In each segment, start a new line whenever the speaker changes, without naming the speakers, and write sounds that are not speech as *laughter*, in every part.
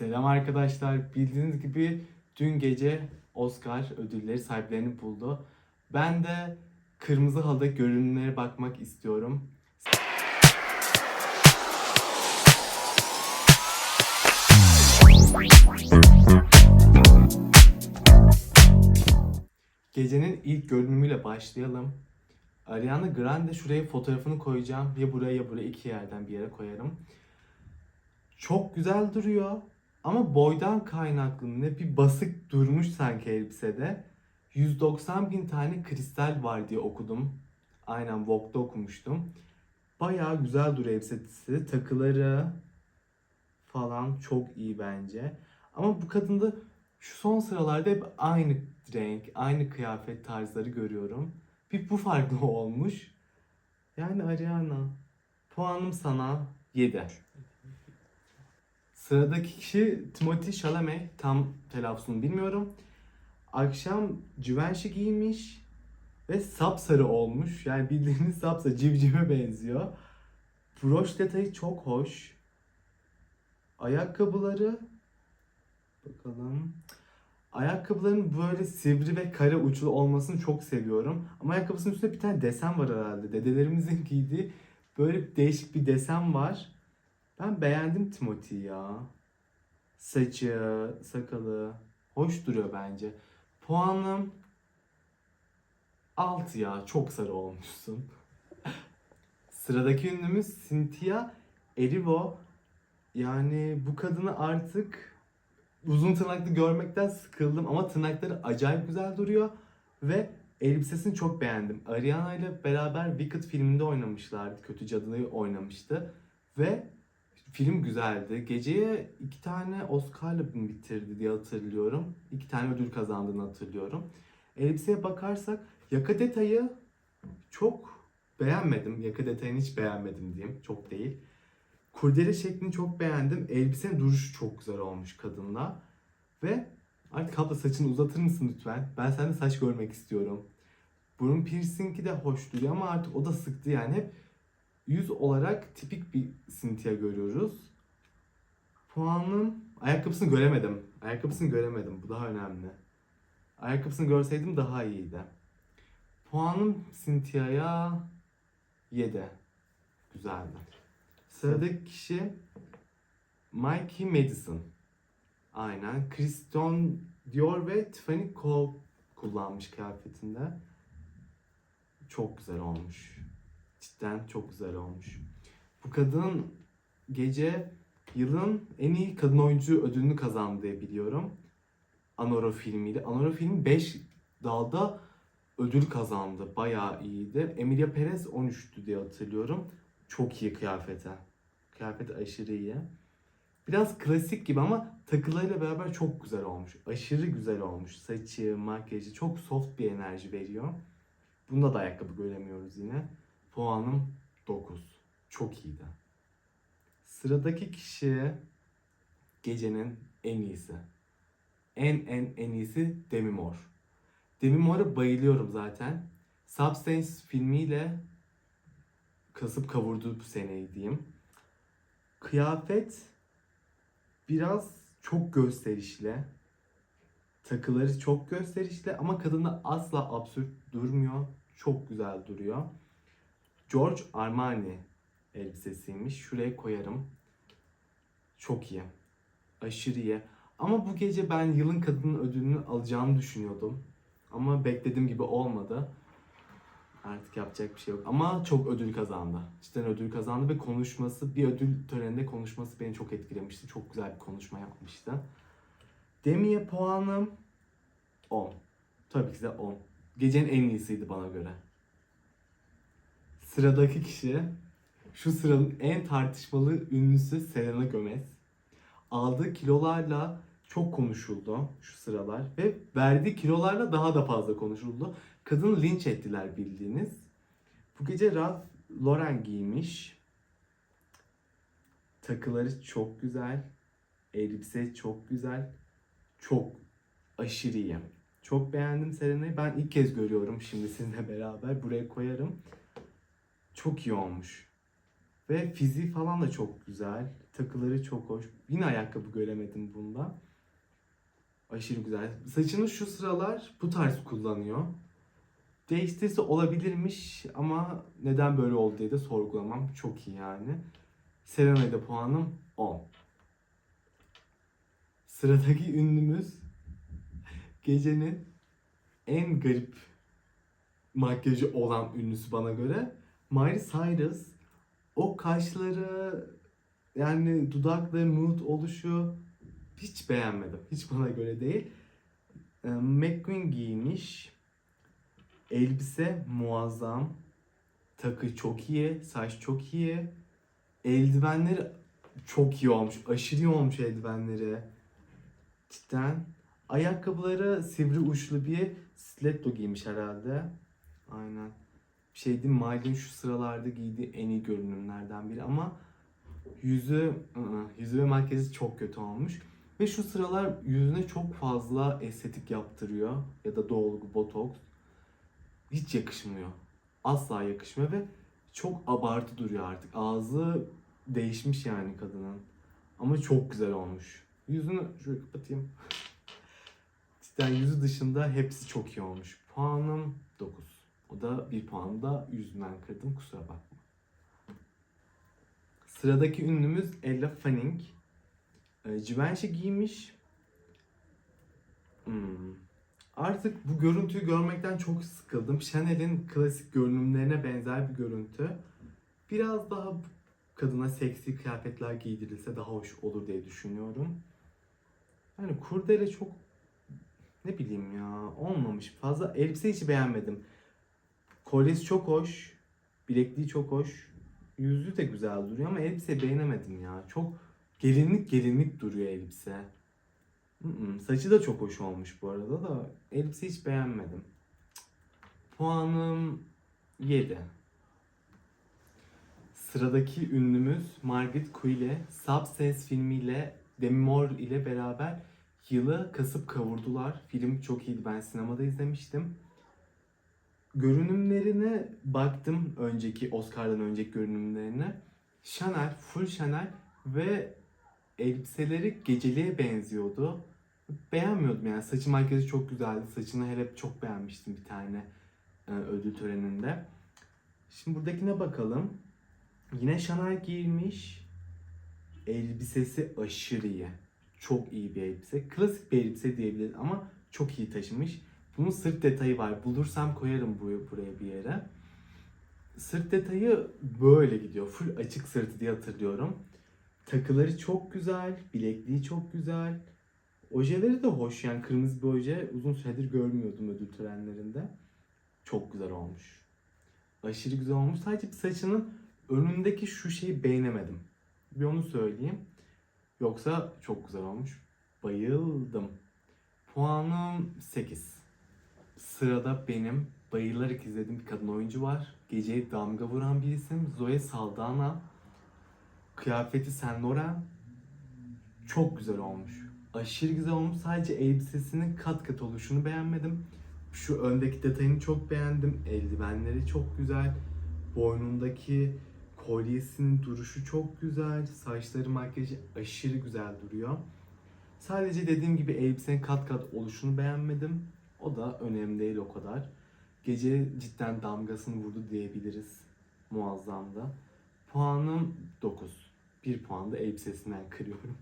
Selam arkadaşlar. Bildiğiniz gibi dün gece Oscar ödülleri sahiplerini buldu. Ben de kırmızı halıda görünümlere bakmak istiyorum. Gecenin ilk görünümüyle başlayalım. Ariana Grande şuraya fotoğrafını koyacağım. Ya buraya ya buraya iki yerden bir yere koyarım. Çok güzel duruyor. Ama boydan kaynaklı ne bir basık durmuş sanki elbisede. 190 bin tane kristal var diye okudum. Aynen Vogue'da okumuştum. Bayağı güzel duruyor elbisesi. Takıları falan çok iyi bence. Ama bu kadında şu son sıralarda hep aynı renk, aynı kıyafet tarzları görüyorum. Bir bu farklı *laughs* olmuş. Yani Ariana. Puanım sana 7. Sıradaki kişi Timothy Chalamet. Tam telaffuzunu bilmiyorum. Akşam Givenchy giymiş ve sapsarı olmuş. Yani bildiğiniz sapsarı civcive benziyor. Broş detayı çok hoş. Ayakkabıları bakalım. Ayakkabıların böyle sivri ve kare uçlu olmasını çok seviyorum. Ama ayakkabısının üstünde bir tane desen var herhalde. Dedelerimizin giydiği böyle değişik bir desen var. Ben beğendim Timothy'yi ya. Saçı, sakalı hoş duruyor bence. Puanım 6 ya. Çok sarı olmuşsun. *laughs* Sıradaki ünlümüz Cynthia Erivo. Yani bu kadını artık uzun tırnaklı görmekten sıkıldım ama tırnakları acayip güzel duruyor ve elbisesini çok beğendim. Ariana ile beraber Wicked filminde oynamışlardı. Kötü Cadıyı oynamıştı ve film güzeldi. Geceye iki tane Oscar'la bitirdi diye hatırlıyorum. İki tane ödül kazandığını hatırlıyorum. Elbiseye bakarsak yaka detayı çok beğenmedim. Yaka detayını hiç beğenmedim diyeyim. Çok değil. Kurdele şeklini çok beğendim. Elbisenin duruşu çok güzel olmuş kadında. Ve artık abla saçını uzatır mısın lütfen? Ben sende saç görmek istiyorum. Burun piercingi de hoş duruyor ama artık o da sıktı yani. Hep yüz olarak tipik bir Cynthia görüyoruz. Puanım... Ayakkabısını göremedim. Ayakkabısını göremedim. Bu daha önemli. Ayakkabısını görseydim daha iyiydi. Puanım Cynthia'ya 7. Güzeldi. Sıradaki kişi Mikey Madison. Aynen. Christian Dior ve Tiffany Cole kullanmış kıyafetinde. Çok güzel olmuş. Cidden çok güzel olmuş. Bu kadın gece yılın en iyi kadın oyuncu ödülünü kazandı diye biliyorum. Anora filmiyle. Anora filmi 5 dalda ödül kazandı. Bayağı iyiydi. Emilia Perez 13'tü diye hatırlıyorum. Çok iyi kıyafete. Kıyafet aşırı iyi. Biraz klasik gibi ama takılarıyla beraber çok güzel olmuş. Aşırı güzel olmuş. Saçı, makyajı çok soft bir enerji veriyor. Bunda da ayakkabı göremiyoruz yine. Puanım 9. Çok iyiydi. Sıradaki kişi gecenin en iyisi. En en en iyisi Demi Moore. Demi Moore'a bayılıyorum zaten. Substance filmiyle kasıp kavurdu bu seneyi diyeyim. Kıyafet biraz çok gösterişli. Takıları çok gösterişli ama kadında asla absürt durmuyor. Çok güzel duruyor. George Armani elbisesiymiş. Şuraya koyarım. Çok iyi. Aşırı iyi. Ama bu gece ben yılın kadının ödülünü alacağını düşünüyordum. Ama beklediğim gibi olmadı. Artık yapacak bir şey yok. Ama çok ödül kazandı. Cidden ödül kazandı ve konuşması, bir ödül töreninde konuşması beni çok etkilemişti. Çok güzel bir konuşma yapmıştı. Demi'ye puanım 10. Tabii ki de 10. Gecenin en iyisiydi bana göre. Sıradaki kişi şu sıranın en tartışmalı ünlüsü Selena Gomez. Aldığı kilolarla çok konuşuldu şu sıralar ve verdiği kilolarla daha da fazla konuşuldu. Kadını linç ettiler bildiğiniz. Bu gece Ralph Lauren giymiş. Takıları çok güzel. Elbise çok güzel. Çok aşırı iyi. Çok beğendim Selena'yı. Ben ilk kez görüyorum şimdi sizinle beraber. Buraya koyarım. Çok iyi olmuş. Ve fiziği falan da çok güzel. Takıları çok hoş. Yine ayakkabı göremedim bunda. Aşırı güzel. Saçını şu sıralar bu tarz kullanıyor. Değiştirse olabilirmiş ama neden böyle oldu diye de sorgulamam. Çok iyi yani. Serena'ya da puanım 10. Sıradaki ünlümüz *laughs* gecenin en garip makyajı olan ünlüsü bana göre. Miley Cyrus o kaşları yani dudakları nude oluşu hiç beğenmedim. Hiç bana göre değil. Ee, McQueen giymiş. Elbise muazzam. Takı çok iyi. Saç çok iyi. Eldivenleri çok iyi olmuş. Aşırı iyi olmuş eldivenleri. Cidden. Ayakkabıları sivri uçlu bir stiletto giymiş herhalde. Aynen. Şey diyeyim Miley'in şu sıralarda giydiği en iyi görünümlerden biri ama yüzü yüzü ve makyajı çok kötü olmuş. Ve şu sıralar yüzüne çok fazla estetik yaptırıyor ya da dolgu, botoks. Hiç yakışmıyor. Asla yakışmıyor ve çok abartı duruyor artık. Ağzı değişmiş yani kadının. Ama çok güzel olmuş. Yüzünü şöyle kapatayım. *laughs* Cidden yüzü dışında hepsi çok iyi olmuş. Puanım 9. O da bir puan da yüzünden kırdım kusura bakma. Sıradaki ünlümüz Ella Fanning. Ee, Givenchy giymiş. Hmm. Artık bu görüntüyü görmekten çok sıkıldım. Chanel'in klasik görünümlerine benzer bir görüntü. Biraz daha kadına seksi kıyafetler giydirilse daha hoş olur diye düşünüyorum. Yani kurdele çok ne bileyim ya olmamış. Fazla elbise hiç beğenmedim. Kolyesi çok hoş. Bilekliği çok hoş. Yüzü de güzel duruyor ama elbise beğenemedim ya. Çok gelinlik gelinlik duruyor elbise. Saçı da çok hoş olmuş bu arada da elbise hiç beğenmedim. Puanım 7. Sıradaki ünlümüz Margaret Qualley. Substance filmiyle Demi Moore ile beraber yılı kasıp kavurdular. Film çok iyiydi. Ben sinemada izlemiştim. Görünümlerine baktım önceki Oscar'dan önceki görünümlerine. Chanel, full Chanel ve elbiseleri geceliğe benziyordu. Beğenmiyordum yani. Saçı makyajı çok güzeldi. Saçını hele çok beğenmiştim bir tane e, ödül töreninde. Şimdi buradakine bakalım. Yine Chanel giymiş. Elbisesi aşırı iyi. Çok iyi bir elbise. Klasik bir elbise diyebiliriz ama çok iyi taşımış. Bunun sırt detayı var. Bulursam koyarım bu, buraya bir yere. Sırt detayı böyle gidiyor. Full açık sırtı diye hatırlıyorum. Takıları çok güzel. Bilekliği çok güzel. Ojeleri de hoş yani kırmızı bir oje uzun süredir görmüyordum ödül törenlerinde. Çok güzel olmuş. Aşırı güzel olmuş. Sadece saçının önündeki şu şeyi beğenemedim. Bir onu söyleyeyim. Yoksa çok güzel olmuş. Bayıldım. Puanım 8. Sırada benim bayılarak izlediğim bir kadın oyuncu var. Geceye damga vuran bir isim. Zoe Saldana. Kıyafeti Saint Laurent. Çok güzel olmuş. Aşırı güzel olmuş. Sadece elbisesinin kat kat oluşunu beğenmedim. Şu öndeki detayını çok beğendim. Eldivenleri çok güzel. Boynundaki kolyesinin duruşu çok güzel. Saçları makyajı aşırı güzel duruyor. Sadece dediğim gibi elbisenin kat kat oluşunu beğenmedim. O da önemli değil o kadar. Gece cidden damgasını vurdu diyebiliriz. Muazzamdı. Puanım 9. Bir puan da elbisesinden kırıyorum.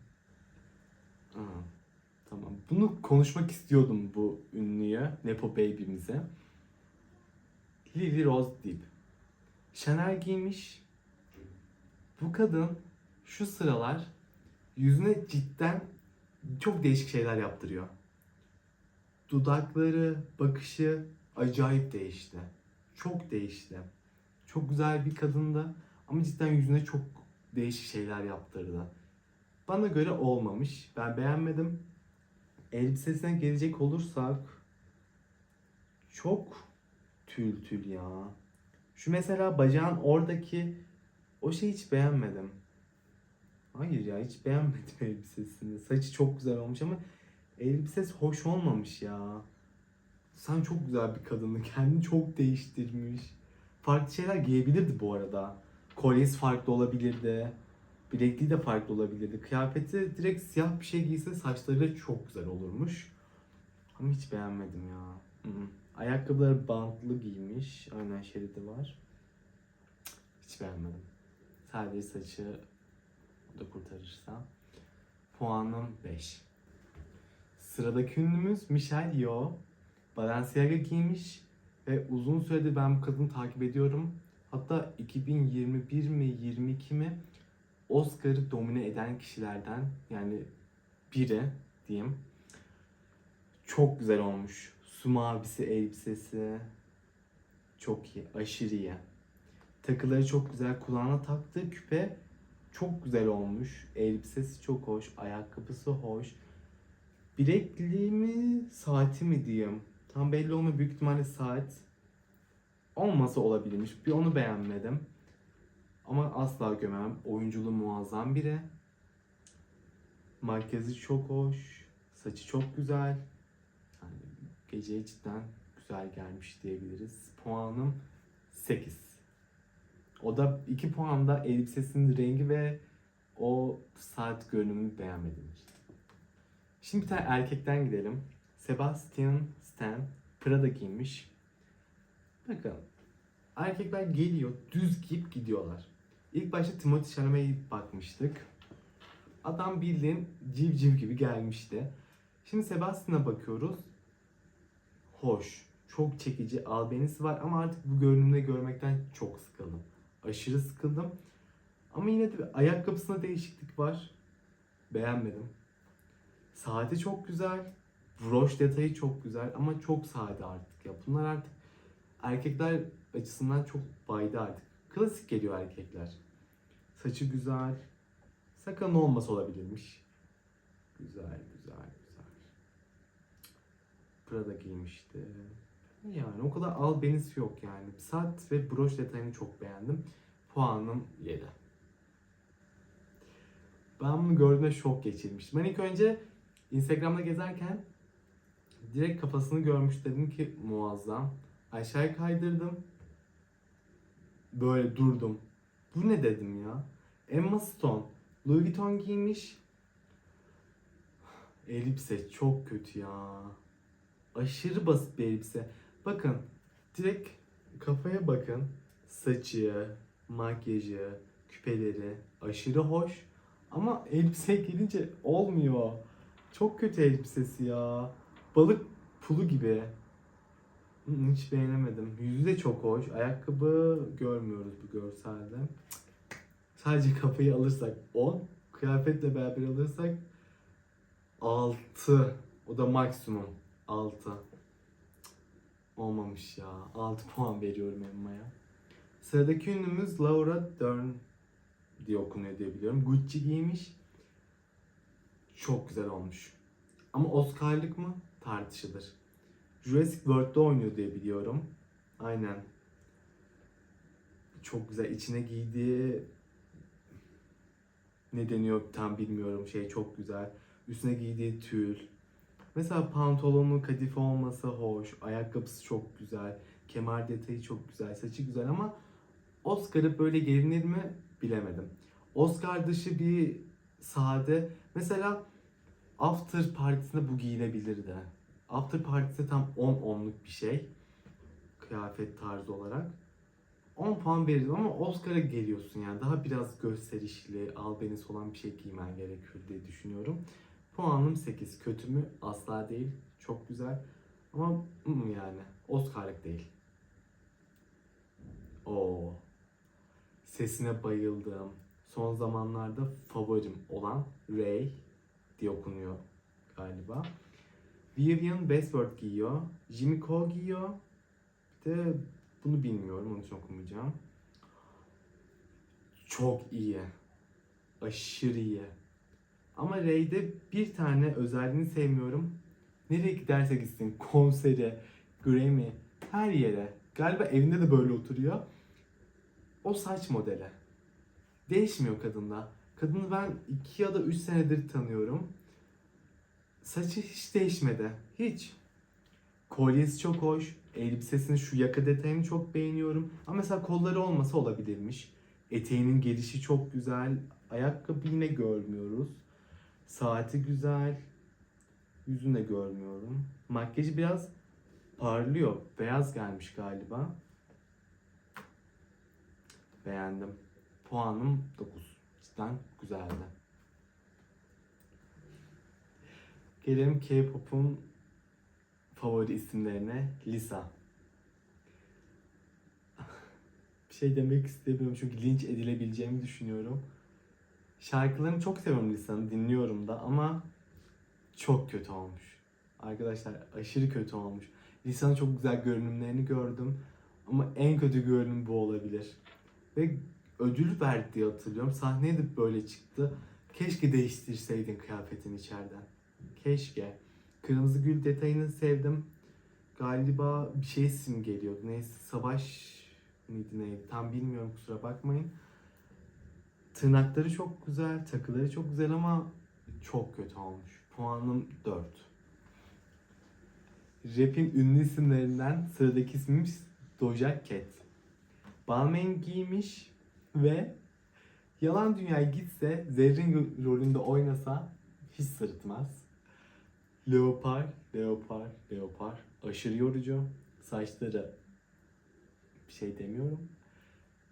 Aa, tamam. Bunu konuşmak istiyordum bu ünlüye, Nepo Baby'mize. Lily Rose Depp. Chanel giymiş. Bu kadın şu sıralar yüzüne cidden çok değişik şeyler yaptırıyor. Dudakları, bakışı acayip değişti. Çok değişti. Çok güzel bir kadındı ama cidden yüzüne çok değişik şeyler yaptırdı. Bana göre olmamış. Ben beğenmedim. Elbisesine gelecek olursak çok tül tül ya. Şu mesela bacağın oradaki o şeyi hiç beğenmedim. Hayır ya hiç beğenmedim *laughs* elbisesini. Saçı çok güzel olmuş ama elbisesi hoş olmamış ya. Sen çok güzel bir kadını. Kendini çok değiştirmiş. Farklı şeyler giyebilirdi bu arada. Kolyesi farklı olabilirdi. Bilekliği de farklı olabilirdi. Kıyafeti direkt siyah bir şey giyse saçları da çok güzel olurmuş. Ama hiç beğenmedim ya. Ayakkabıları bantlı giymiş. Aynen şeridi var. Hiç beğenmedim. Sadece saçı da kurtarırsa. Puanım 5. Sıradaki ünlümüz Michelle Yeoh. Balenciaga giymiş ve uzun süredir ben bu kadını takip ediyorum. Hatta 2021 mi 22 mi Oscar'ı domine eden kişilerden yani biri diyeyim. Çok güzel olmuş. Su mavisi elbisesi. Çok iyi. Aşırı iyi. Takıları çok güzel. Kulağına taktığı küpe çok güzel olmuş. Elbisesi çok hoş. Ayakkabısı hoş. Bilekliği mi, saati mi diyeyim. Tam belli olmuyor. Büyük ihtimalle saat. Olmasa olabilirmiş. Bir onu beğenmedim. Ama asla gömemem. Oyunculuğu muazzam biri. Makyajı çok hoş. Saçı çok güzel. Yani geceye cidden güzel gelmiş diyebiliriz. Puanım 8. O da 2 puan da elbisesinin rengi ve o saat görünümünü beğenmedim. Şimdi bir tane erkekten gidelim. Sebastian Stan Prada giymiş. Bakın erkekler geliyor düz giyip gidiyorlar. İlk başta Timothy Chalamet'e bakmıştık. Adam bildiğin civciv gibi gelmişti. Şimdi Sebastian'a bakıyoruz. Hoş, çok çekici albenisi var ama artık bu görünümde görmekten çok sıkıldım. Aşırı sıkıldım. Ama yine de ayakkabısında değişiklik var. Beğenmedim. Saati çok güzel. Broş detayı çok güzel ama çok sade artık ya. Bunlar artık erkekler açısından çok baydı artık. Klasik geliyor erkekler. Saçı güzel. Sakın olmasa olabilirmiş. Güzel, güzel, güzel. Prada giymişti. Yani o kadar albenisi yok yani. Saat ve broş detayını çok beğendim. Puanım 7. Ben bunu gördüğümde şok geçirmiştim. Ben ilk önce Instagram'da gezerken direkt kafasını görmüş dedim ki muazzam. Aşağıya kaydırdım. Böyle durdum. Bu ne dedim ya? Emma Stone. Louis Vuitton giymiş. Elbise çok kötü ya. Aşırı basit bir elbise. Bakın direkt kafaya bakın. Saçı, makyajı, küpeleri aşırı hoş. Ama elbiseye gelince olmuyor. Çok kötü elbisesi ya. Balık pulu gibi. Hı, Hiç beğenemedim. Yüzü de çok hoş. Ayakkabı görmüyoruz bu görselde. Sadece kafayı alırsak 10. Kıyafetle beraber alırsak 6. O da maksimum. 6. Olmamış ya. 6 puan veriyorum Emma'ya. Sıradaki ünlümüz Laura Dern diye okunuyor diye biliyorum. Gucci giymiş. Çok güzel olmuş. Ama Oscar'lık mı? Tartışılır. Jurassic World'da oynuyor diye biliyorum. Aynen. Çok güzel. İçine giydiği ne deniyor tam bilmiyorum. Şey çok güzel. Üstüne giydiği tül. Mesela pantolonu kadife olması hoş. Ayakkabısı çok güzel. Kemer detayı çok güzel. Saçı güzel ama Oscar'ı böyle gelinir mi bilemedim. Oscar dışı bir sade. Mesela After partisinde bu giyilebilirdi. After partisi tam 10-10'luk bir şey. Kıyafet tarzı olarak. 10 puan verirdim ama Oscar'a geliyorsun yani. Daha biraz gösterişli, albenisi olan bir şey giymen gerekiyor diye düşünüyorum. Puanım 8. Kötü mü? Asla değil. Çok güzel. Ama yani Oscar'lık değil. Oo. Sesine bayıldım. Son zamanlarda favorim olan Ray diye okunuyor galiba. Vivian Westwood giyiyor. Jimmy Cole giyiyor. Bir de bunu bilmiyorum. Onun için okumayacağım. Çok iyi. Aşırı iyi. Ama Ray'de bir tane özelliğini sevmiyorum. Nereye giderse gitsin konsere, Grammy, her yere. Galiba evinde de böyle oturuyor. O saç modeli. Değişmiyor kadında. Kadını ben 2 ya da 3 senedir tanıyorum. Saçı hiç değişmedi. Hiç. Kolyesi çok hoş. Elbisesinin şu yaka detayını çok beğeniyorum. Ama mesela kolları olmasa olabilirmiş. Eteğinin gelişi çok güzel. Ayakkabı yine görmüyoruz. Saati güzel. Yüzünü de görmüyorum. Makyajı biraz parlıyor. Beyaz gelmiş galiba. Beğendim. Puanım 9. Cidden güzeldi. Gelelim K-pop'un favori isimlerine. Lisa. Bir şey demek istemiyorum çünkü linç edilebileceğimi düşünüyorum. Şarkılarını çok seviyorum Lisa'nın, dinliyorum da ama çok kötü olmuş. Arkadaşlar aşırı kötü olmuş. Lisa'nın çok güzel görünümlerini gördüm ama en kötü görünüm bu olabilir. Ve ödül verdi diye hatırlıyorum. Sahneye de böyle çıktı. Keşke değiştirseydin kıyafetini içeriden. Keşke. Kırmızı gül detayını sevdim. Galiba bir şey simgeliyordu. Neyse savaş mıydı neydi tam bilmiyorum kusura bakmayın. Tırnakları çok güzel, takıları çok güzel ama çok kötü olmuş. Puanım 4. Rap'in ünlü isimlerinden sıradaki ismimiz Doja Cat. Balmain giymiş ve Yalan Dünya'ya gitse Zerrin rolünde oynasa hiç sırıtmaz. Leopar, leopar, leopar. Aşırı yorucu. Saçları bir şey demiyorum.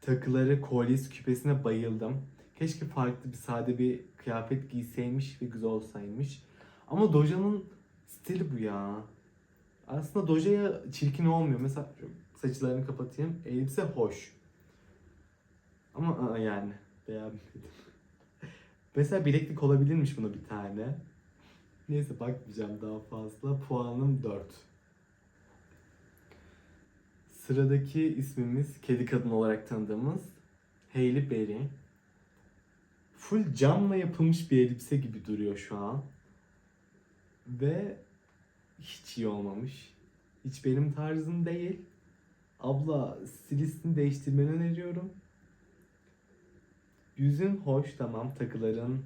Takıları, kolyesi, küpesine bayıldım. Keşke farklı bir sade bir kıyafet giyseymiş ve güzel olsaymış. Ama Doja'nın stili bu ya. Aslında Doja'ya çirkin olmuyor. Mesela saçlarını kapatayım. Elbise hoş. Ama aa, yani beğenmedim. Mesela bileklik olabilirmiş buna bir tane. Neyse bakmayacağım daha fazla. Puanım 4. Sıradaki ismimiz kedi kadın olarak tanıdığımız Hailey Berry. Full camla yapılmış bir elbise gibi duruyor şu an. Ve hiç iyi olmamış. Hiç benim tarzım değil. Abla stilistini değiştirmeni öneriyorum. Yüzün hoş tamam takıların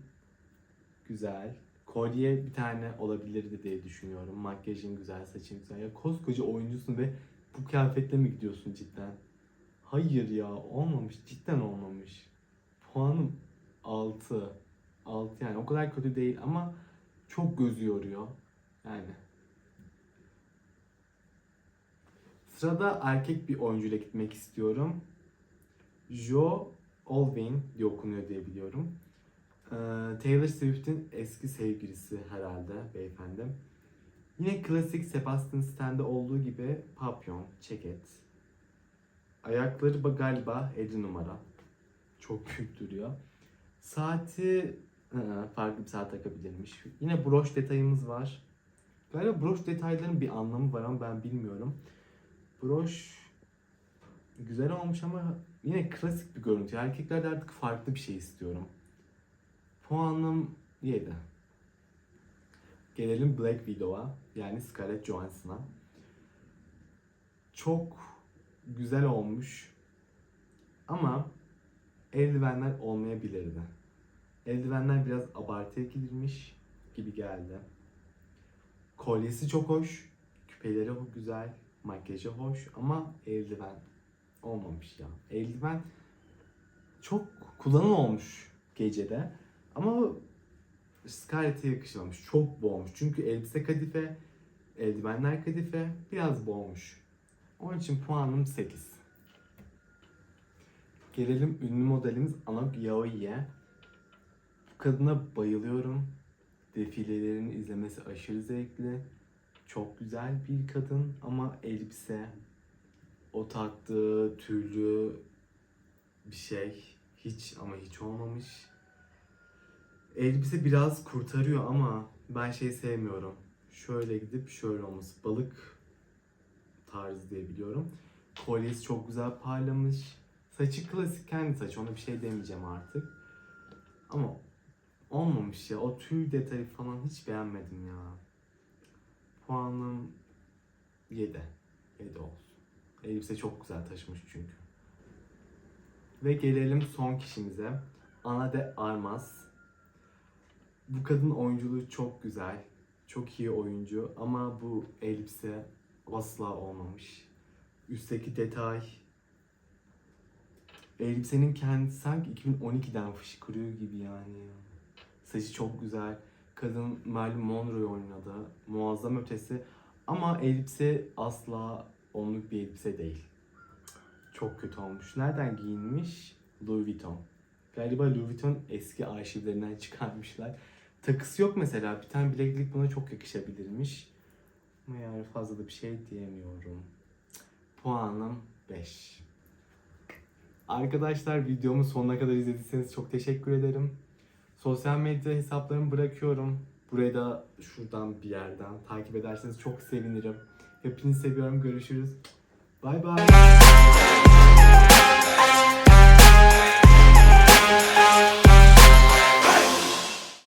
güzel. Kolye bir tane olabilirdi diye düşünüyorum. Makyajın güzel, saçın güzel. Ya koskoca oyuncusun ve bu kıyafetle mi gidiyorsun cidden? Hayır ya olmamış. Cidden olmamış. Puanım 6. 6 yani o kadar kötü değil ama çok gözü yoruyor. Yani. Sırada erkek bir oyuncuyla gitmek istiyorum. Jo Olvin diye okunuyor diye biliyorum. Ee, Taylor Swift'in eski sevgilisi herhalde beyefendi. Yine klasik Sebastian Stan'da olduğu gibi papyon, ceket. Ayakları ba- galiba 50 numara. Çok büyük duruyor. Saati farklı bir saat takabilirmiş. Yine broş detayımız var. Galiba broş detayların bir anlamı var ama ben bilmiyorum. Broş güzel olmuş ama yine klasik bir görüntü. Erkeklerde artık farklı bir şey istiyorum. Puanım 7. Gelelim Black Widow'a yani Scarlett Johansson'a. Çok güzel olmuş ama eldivenler olmayabilirdi. Eldivenler biraz abartıya gidilmiş gibi geldi. Kolyesi çok hoş, küpeleri güzel, makyajı hoş ama eldiven olmamış ya. Eldiven çok kullanım gecede ama Scarlett'e yakışmamış. Çok boğmuş. Çünkü elbise kadife, eldivenler kadife, biraz boğmuş. Onun için puanım 8. Gelelim ünlü modelimiz Anok Yaoi'ye. Bu kadına bayılıyorum. Defilelerini izlemesi aşırı zevkli. Çok güzel bir kadın ama elbise, o taktığı tüylü bir şey hiç ama hiç olmamış. Elbise biraz kurtarıyor ama ben şey sevmiyorum. Şöyle gidip şöyle olması. Balık tarzı diye biliyorum. Kolyesi çok güzel parlamış. Saçı klasik kendi saçı. Ona bir şey demeyeceğim artık. Ama olmamış ya. O tüy detayı falan hiç beğenmedim ya. Puanım 7. 7 olsun. Elbise çok güzel taşımış çünkü. Ve gelelim son kişimize. Ana de Armas. Bu kadın oyunculuğu çok güzel. Çok iyi oyuncu ama bu elbise asla olmamış. Üstteki detay Elbisenin kendisi sanki 2012'den fışkırıyor gibi yani. Saçı çok güzel. Kadın Marilyn Monroe oynadı. Muazzam ötesi. Ama elbise asla onluk bir elbise değil. Çok kötü olmuş. Nereden giyinmiş? Louis Vuitton. Galiba Louis Vuitton eski arşivlerinden *laughs* çıkarmışlar. Takısı yok mesela. Bir tane bileklik buna çok yakışabilirmiş. Ama yani fazla da bir şey diyemiyorum. Puanım 5. Arkadaşlar videomu sonuna kadar izlediyseniz çok teşekkür ederim. Sosyal medya hesaplarımı bırakıyorum. Burayı da şuradan bir yerden takip ederseniz çok sevinirim. Hepinizi seviyorum. Görüşürüz. Bay bay.